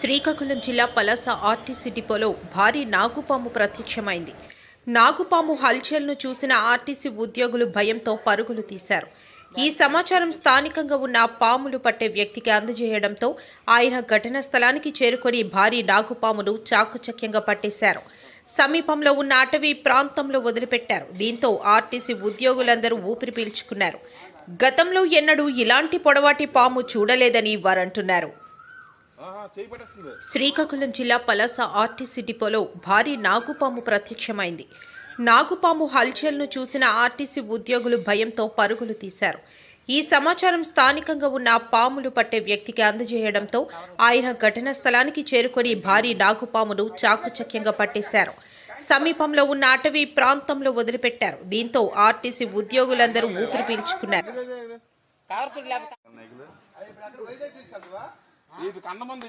శ్రీకాకుళం జిల్లా పలాస ఆర్టీసీ డిపోలో భారీ నాగుపాము ప్రత్యక్షమైంది. నాగుపాము హల్చల్ను చూసిన ఆర్టీసీ ఉద్యోగులు భయంతో పరుగులు తీశారు. ఈ సమాచారం స్థానికంగా ఉన్న పాములు పట్టే వ్యక్తికి అందజేయడంతో ఆయన ఘటనా స్థలానికి చేరుకొని భారీ నాగుపామును చాకచక్యంగా పట్టేశారు. సమీపంలో ఉన్న అటవీ ప్రాంతంలో వదిలిపెట్టారు. దీంతో ఆర్టీసీ ఉద్యోగులందరూ ఊపిరి పీల్చుకున్నారు. గతంలో ఎన్నడూ ఇలాంటి పొడవాటి పాము చూడలేదని వారంటున్నారు. శ్రీకాకుళం జిల్లా పలాస ఆర్టీసీ డిపోలో భారీ నాగుపాము ప్రత్యక్షమైంది. నాగుపాము హల్చల్ను చూసిన ఆర్టీసీ ఉద్యోగులు భయంతో పరుగులు తీశారు. ఈ సమాచారం స్థానికంగా ఉన్న పాములు పట్టే వ్యక్తికి అందజేయడంతో ఆయన ఘటనా స్థలానికి చేరుకొని భారీ నాగుపామును చాకుచక్యంగా పట్టేశారు. సమీపంలో ఉన్న అటవీ ప్రాంతంలో వదిలిపెట్టారు. దీంతో ఆర్టీసీ ఉద్యోగులందరూ ఊపిరి పీల్చుకున్నారు. ఇది కన్నమంది